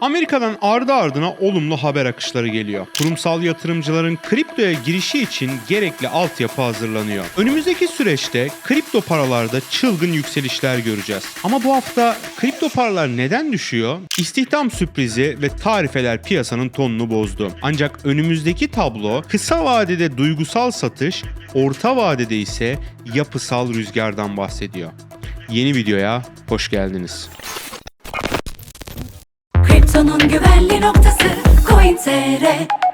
Amerika'dan ardı ardına olumlu haber akışları geliyor. Kurumsal yatırımcıların kriptoya girişi için gerekli altyapı hazırlanıyor. Önümüzdeki süreçte kripto paralarda çılgın yükselişler göreceğiz. Ama bu hafta kripto paralar neden düşüyor? İstihdam sürprizi ve tarifeler piyasanın tonunu bozdu. Ancak önümüzdeki tablo kısa vadede duygusal satış, orta vadede ise yapısal rüzgardan bahsediyor. Yeni videoya hoş geldiniz. Kriptonun güvenli noktası Coin.tr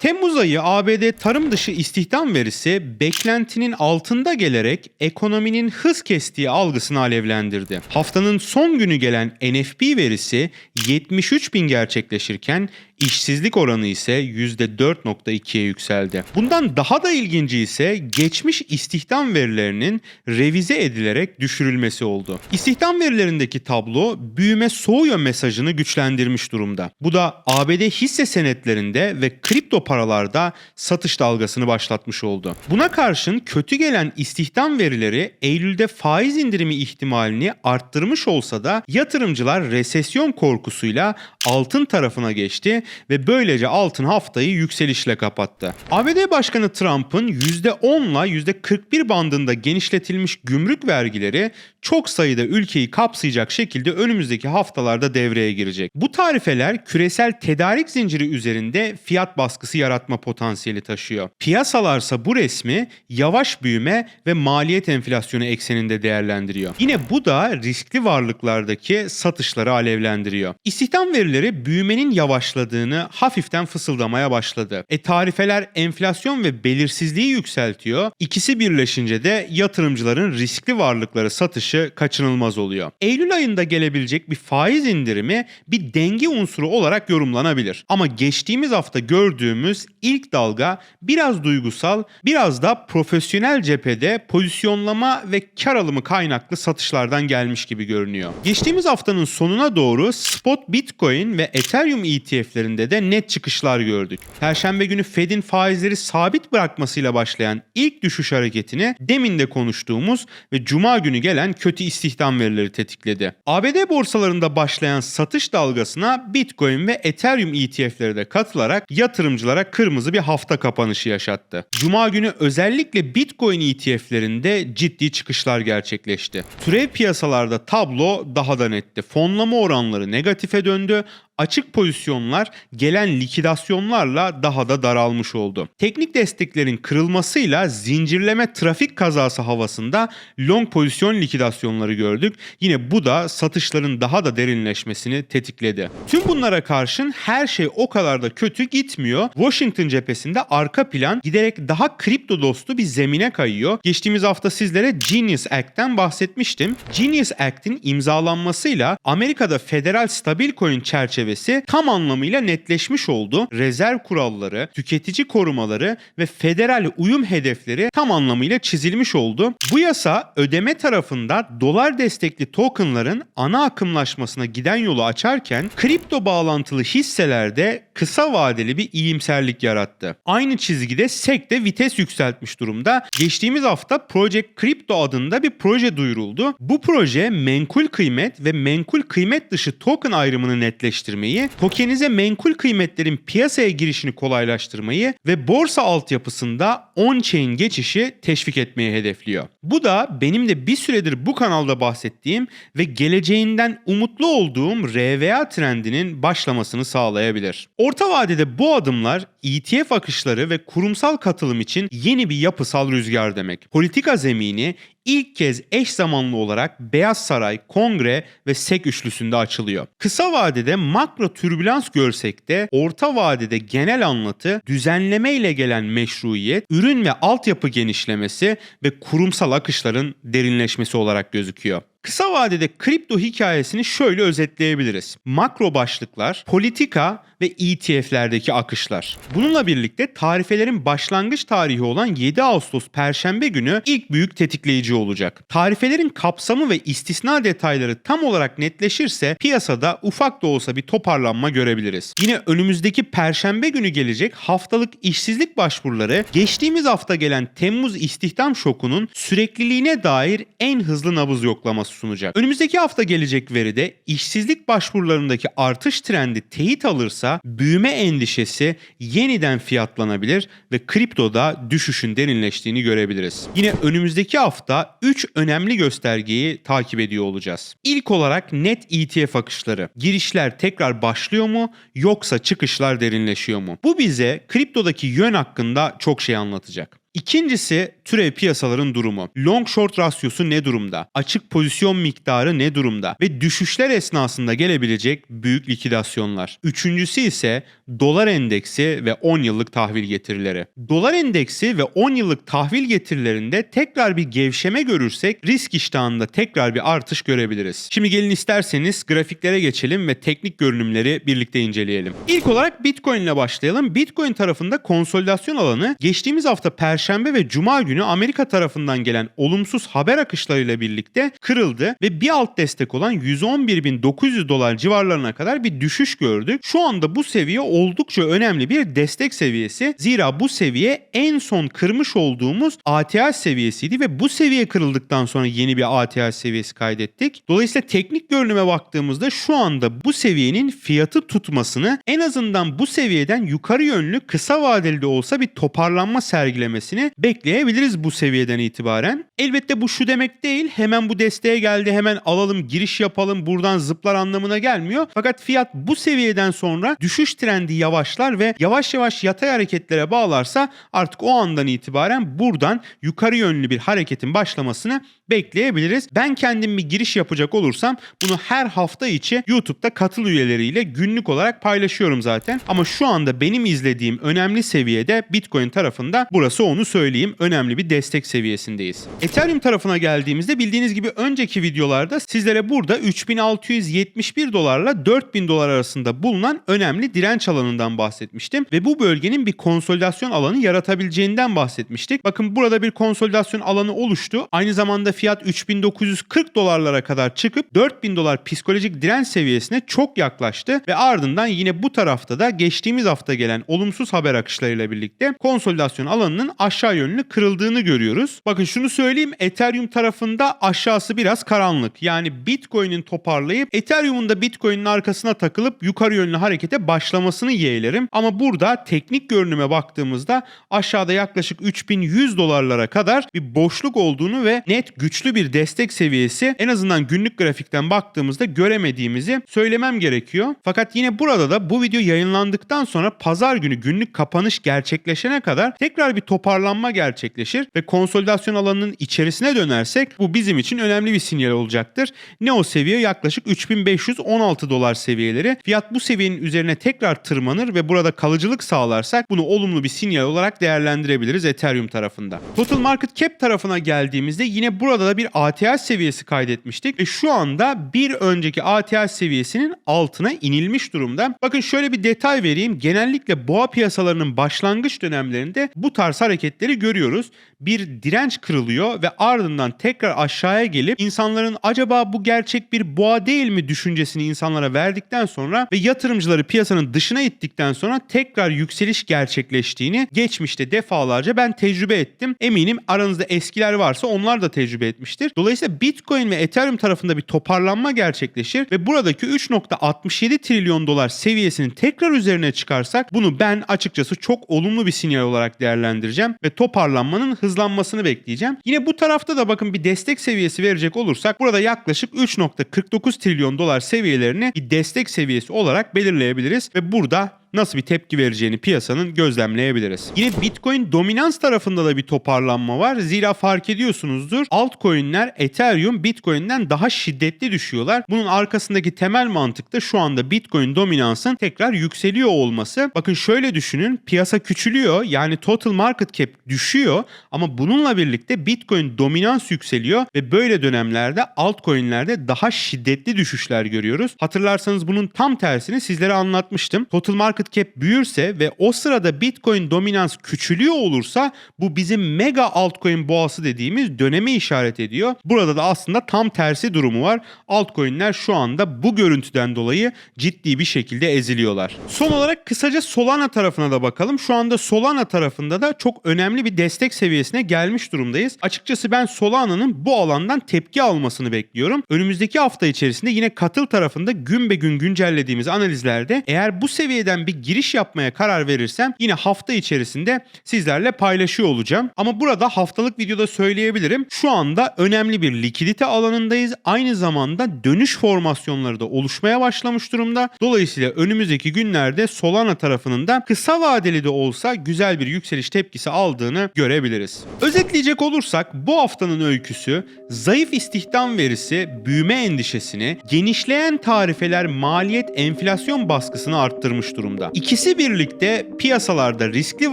Temmuz ayı ABD tarım dışı istihdam verisi beklentinin altında gelerek ekonominin hız kestiği algısını alevlendirdi. Haftanın son günü gelen NFP verisi 73 bin gerçekleşirken işsizlik oranı ise %4.2'ye yükseldi. Bundan daha da ilginci ise geçmiş istihdam verilerinin revize edilerek düşürülmesi oldu. İstihdam verilerindeki tablo büyüme soğuyor mesajını güçlendirmiş durumda. Bu da ABD hisse senetlerinde ve kripto paralarda satış dalgasını başlatmış oldu. Buna karşın kötü gelen istihdam verileri Eylül'de faiz indirimi ihtimalini arttırmış olsa da yatırımcılar resesyon korkusuyla altın tarafına geçti ve böylece altın haftayı yükselişle kapattı. ABD Başkanı Trump'ın %10 ile %41 bandında genişletilmiş gümrük vergileri çok sayıda ülkeyi kapsayacak şekilde önümüzdeki haftalarda devreye girecek. Bu tarifeler küresel tedarik zinciri üzerinde fiyat baskısı yaratma potansiyeli taşıyor. Piyasalarsa bu resmi yavaş büyüme ve maliyet enflasyonu ekseninde değerlendiriyor. Yine bu da riskli varlıklardaki satışları alevlendiriyor. İstihdam verileri büyümenin yavaşladığını hafiften fısıldamaya başladı. E tarifeler enflasyon ve belirsizliği yükseltiyor. İkisi birleşince de yatırımcıların riskli varlıkları satışı kaçınılmaz oluyor. Eylül ayında gelebilecek bir faiz indirimi bir denge unsuru olarak yorumlanabilir. Ama geçtiğimiz hafta gördüğümüz ilk dalga biraz duygusal, biraz da profesyonel cephede pozisyonlama ve kar alımı kaynaklı satışlardan gelmiş gibi görünüyor. Geçtiğimiz haftanın sonuna doğru spot Bitcoin ve Ethereum ETF'lerinde de net çıkışlar gördük. Perşembe günü Fed'in faizleri sabit bırakmasıyla başlayan ilk düşüş hareketini demin de konuştuğumuz ve cuma günü gelen kötü istihdam verileri tetikledi. ABD borsalarında başlayan satış dalgasına Bitcoin ve Ethereum ETF'leri de katılarak yatırımcılara kırmızı bir hafta kapanışı yaşattı. Cuma günü özellikle Bitcoin ETF'lerinde ciddi çıkışlar gerçekleşti. Türev piyasalarda tablo daha da netti. Fonlama oranları negatife döndü açık pozisyonlar gelen likidasyonlarla daha da daralmış oldu. Teknik desteklerin kırılmasıyla zincirleme trafik kazası havasında long pozisyon likidasyonları gördük. Yine bu da satışların daha da derinleşmesini tetikledi. Tüm bunlara karşın her şey o kadar da kötü gitmiyor. Washington cephesinde arka plan giderek daha kripto dostu bir zemine kayıyor. Geçtiğimiz hafta sizlere Genius Act'ten bahsetmiştim. Genius Act'in imzalanmasıyla Amerika'da federal stabil coin çerçevesi tam anlamıyla netleşmiş oldu. Rezerv kuralları, tüketici korumaları ve federal uyum hedefleri tam anlamıyla çizilmiş oldu. Bu yasa ödeme tarafında dolar destekli tokenların ana akımlaşmasına giden yolu açarken kripto bağlantılı hisselerde kısa vadeli bir iyimserlik yarattı. Aynı çizgide SEC de vites yükseltmiş durumda. Geçtiğimiz hafta Project Crypto adında bir proje duyuruldu. Bu proje menkul kıymet ve menkul kıymet dışı token ayrımını netleştirmeyi, tokenize menkul kıymetlerin piyasaya girişini kolaylaştırmayı ve borsa altyapısında on-chain geçişi teşvik etmeyi hedefliyor. Bu da benim de bir süredir bu kanalda bahsettiğim ve geleceğinden umutlu olduğum RVA trendinin başlamasını sağlayabilir. Orta vadede bu adımlar ETF akışları ve kurumsal katılım için yeni bir yapısal rüzgar demek. Politika zemini ilk kez eş zamanlı olarak Beyaz Saray, Kongre ve SEC üçlüsünde açılıyor. Kısa vadede makro türbülans görsek de orta vadede genel anlatı, düzenleme ile gelen meşruiyet, ürün ve altyapı genişlemesi ve kurumsal akışların derinleşmesi olarak gözüküyor. Kısa vadede kripto hikayesini şöyle özetleyebiliriz. Makro başlıklar, politika ve ETF'lerdeki akışlar. Bununla birlikte tarifelerin başlangıç tarihi olan 7 Ağustos Perşembe günü ilk büyük tetikleyici olacak. Tarifelerin kapsamı ve istisna detayları tam olarak netleşirse piyasada ufak da olsa bir toparlanma görebiliriz. Yine önümüzdeki Perşembe günü gelecek haftalık işsizlik başvuruları geçtiğimiz hafta gelen Temmuz istihdam şokunun sürekliliğine dair en hızlı nabız yoklaması sunacak. Önümüzdeki hafta gelecek veride işsizlik başvurularındaki artış trendi teyit alırsa büyüme endişesi yeniden fiyatlanabilir ve kriptoda düşüşün derinleştiğini görebiliriz. Yine önümüzdeki hafta 3 önemli göstergeyi takip ediyor olacağız. İlk olarak net ETF akışları. Girişler tekrar başlıyor mu yoksa çıkışlar derinleşiyor mu? Bu bize kriptodaki yön hakkında çok şey anlatacak. İkincisi türev piyasaların durumu. Long short rasyosu ne durumda? Açık pozisyon miktarı ne durumda? Ve düşüşler esnasında gelebilecek büyük likidasyonlar. Üçüncüsü ise dolar endeksi ve 10 yıllık tahvil getirileri. Dolar endeksi ve 10 yıllık tahvil getirilerinde tekrar bir gevşeme görürsek risk iştahında tekrar bir artış görebiliriz. Şimdi gelin isterseniz grafiklere geçelim ve teknik görünümleri birlikte inceleyelim. İlk olarak Bitcoin ile başlayalım. Bitcoin tarafında konsolidasyon alanı geçtiğimiz hafta Perşembe ve Cuma günü Amerika tarafından gelen olumsuz haber akışlarıyla birlikte kırıldı ve bir alt destek olan 111.900 dolar civarlarına kadar bir düşüş gördük. Şu anda bu seviye oldukça önemli bir destek seviyesi. Zira bu seviye en son kırmış olduğumuz ATH seviyesiydi ve bu seviye kırıldıktan sonra yeni bir ATH seviyesi kaydettik. Dolayısıyla teknik görünüme baktığımızda şu anda bu seviyenin fiyatı tutmasını en azından bu seviyeden yukarı yönlü kısa vadeli de olsa bir toparlanma sergilemesini bekleyebiliriz bu seviyeden itibaren. Elbette bu şu demek değil hemen bu desteğe geldi hemen alalım giriş yapalım buradan zıplar anlamına gelmiyor. Fakat fiyat bu seviyeden sonra düşüş trendi yavaşlar ve yavaş yavaş yatay hareketlere bağlarsa artık o andan itibaren buradan yukarı yönlü bir hareketin başlamasını bekleyebiliriz. Ben kendim bir giriş yapacak olursam bunu her hafta içi YouTube'da katıl üyeleriyle günlük olarak paylaşıyorum zaten. Ama şu anda benim izlediğim önemli seviyede Bitcoin tarafında burası onu söyleyeyim. Önemli bir destek seviyesindeyiz. Ethereum tarafına geldiğimizde bildiğiniz gibi önceki videolarda sizlere burada 3671 dolarla 4000 dolar arasında bulunan önemli direnç alanından bahsetmiştim. Ve bu bölgenin bir konsolidasyon alanı yaratabileceğinden bahsetmiştik. Bakın burada bir konsolidasyon alanı oluştu. Aynı zamanda fiyat 3940 dolarlara kadar çıkıp 4000 dolar psikolojik direnç seviyesine çok yaklaştı ve ardından yine bu tarafta da geçtiğimiz hafta gelen olumsuz haber akışlarıyla birlikte konsolidasyon alanının aşağı yönlü kırıldığını görüyoruz. Bakın şunu söyleyeyim Ethereum tarafında aşağısı biraz karanlık. Yani Bitcoin'in toparlayıp Ethereum'un da Bitcoin'in arkasına takılıp yukarı yönlü harekete başlamasını yeğlerim. Ama burada teknik görünüme baktığımızda aşağıda yaklaşık 3100 dolarlara kadar bir boşluk olduğunu ve net güçlü bir destek seviyesi en azından günlük grafikten baktığımızda göremediğimizi söylemem gerekiyor. Fakat yine burada da bu video yayınlandıktan sonra pazar günü günlük kapanış gerçekleşene kadar tekrar bir toparlanma gerçekleşir ve konsolidasyon alanının içerisine dönersek bu bizim için önemli bir sinyal olacaktır. Ne o seviye yaklaşık 3516 dolar seviyeleri. Fiyat bu seviyenin üzerine tekrar tırmanır ve burada kalıcılık sağlarsak bunu olumlu bir sinyal olarak değerlendirebiliriz Ethereum tarafında. Total Market Cap tarafına geldiğimizde yine burada da bir ATH seviyesi kaydetmiştik ve şu anda bir önceki ATH seviyesinin altına inilmiş durumda. Bakın şöyle bir detay vereyim. Genellikle boğa piyasalarının başlangıç dönemlerinde bu tarz hareketleri görüyoruz. Bir direnç kırılıyor ve ardından tekrar aşağıya gelip insanların acaba bu gerçek bir boğa değil mi düşüncesini insanlara verdikten sonra ve yatırımcıları piyasanın dışına ittikten sonra tekrar yükseliş gerçekleştiğini geçmişte defalarca ben tecrübe ettim. Eminim aranızda eskiler varsa onlar da tecrübe etmiştir. Dolayısıyla Bitcoin ve Ethereum tarafında bir toparlanma gerçekleşir ve buradaki 3.67 trilyon dolar seviyesinin tekrar üzerine çıkarsak bunu ben açıkçası çok olumlu bir sinyal olarak değerlendireceğim ve toparlanmanın hızlanmasını bekleyeceğim. Yine bu tarafta da bakın bir destek seviyesi verecek olursak burada yaklaşık 3.49 trilyon dolar seviyelerini bir destek seviyesi olarak belirleyebiliriz ve burada nasıl bir tepki vereceğini piyasanın gözlemleyebiliriz. Yine Bitcoin dominans tarafında da bir toparlanma var. Zira fark ediyorsunuzdur altcoin'ler Ethereum Bitcoin'den daha şiddetli düşüyorlar. Bunun arkasındaki temel mantık da şu anda Bitcoin dominansın tekrar yükseliyor olması. Bakın şöyle düşünün piyasa küçülüyor yani total market cap düşüyor ama bununla birlikte Bitcoin dominans yükseliyor ve böyle dönemlerde altcoin'lerde daha şiddetli düşüşler görüyoruz. Hatırlarsanız bunun tam tersini sizlere anlatmıştım. Total market market cap büyürse ve o sırada Bitcoin dominans küçülüyor olursa bu bizim mega altcoin boğası dediğimiz döneme işaret ediyor. Burada da aslında tam tersi durumu var. Altcoin'ler şu anda bu görüntüden dolayı ciddi bir şekilde eziliyorlar. Son olarak kısaca Solana tarafına da bakalım. Şu anda Solana tarafında da çok önemli bir destek seviyesine gelmiş durumdayız. Açıkçası ben Solana'nın bu alandan tepki almasını bekliyorum. Önümüzdeki hafta içerisinde yine katıl tarafında gün be gün güncellediğimiz analizlerde eğer bu seviyeden bir giriş yapmaya karar verirsem yine hafta içerisinde sizlerle paylaşıyor olacağım. Ama burada haftalık videoda söyleyebilirim. Şu anda önemli bir likidite alanındayız. Aynı zamanda dönüş formasyonları da oluşmaya başlamış durumda. Dolayısıyla önümüzdeki günlerde Solana tarafının da kısa vadeli de olsa güzel bir yükseliş tepkisi aldığını görebiliriz. Özetleyecek olursak bu haftanın öyküsü zayıf istihdam verisi büyüme endişesini, genişleyen tarifeler maliyet enflasyon baskısını arttırmış durumda. İkisi birlikte piyasalarda riskli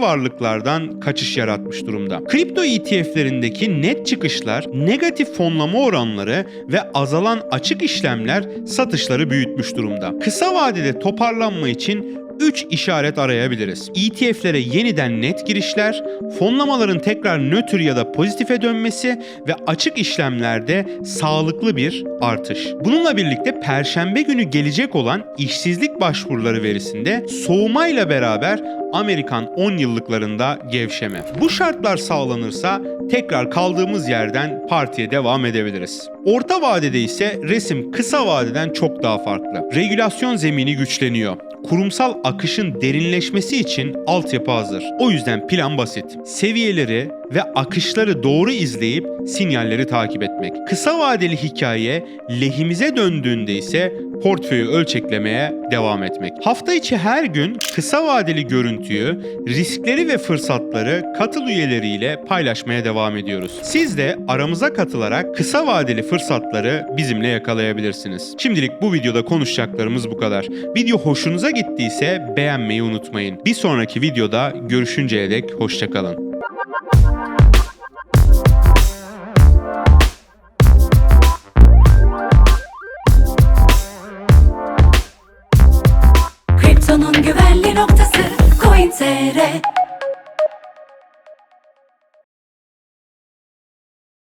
varlıklardan kaçış yaratmış durumda. Kripto ETF'lerindeki net çıkışlar, negatif fonlama oranları ve azalan açık işlemler satışları büyütmüş durumda. Kısa vadede toparlanma için 3 işaret arayabiliriz. ETF'lere yeniden net girişler, fonlamaların tekrar nötr ya da pozitife dönmesi ve açık işlemlerde sağlıklı bir artış. Bununla birlikte perşembe günü gelecek olan işsizlik başvuruları verisinde soğumayla beraber Amerikan 10 yıllıklarında gevşeme. Bu şartlar sağlanırsa tekrar kaldığımız yerden partiye devam edebiliriz. Orta vadede ise resim kısa vadeden çok daha farklı. Regülasyon zemini güçleniyor. Kurumsal akışın derinleşmesi için altyapı hazır. O yüzden plan basit. Seviyeleri ve akışları doğru izleyip sinyalleri takip etmek. Kısa vadeli hikaye lehimize döndüğünde ise portföyü ölçeklemeye devam etmek. Hafta içi her gün kısa vadeli görüntüyü, riskleri ve fırsatları katıl üyeleriyle paylaşmaya devam ediyoruz. Siz de aramıza katılarak kısa vadeli fırsatları bizimle yakalayabilirsiniz. Şimdilik bu videoda konuşacaklarımız bu kadar. Video hoşunuza gittiyse beğenmeyi unutmayın. Bir sonraki videoda görüşünceye dek hoşçakalın. Kriptonun güvenli noktası Coin.tr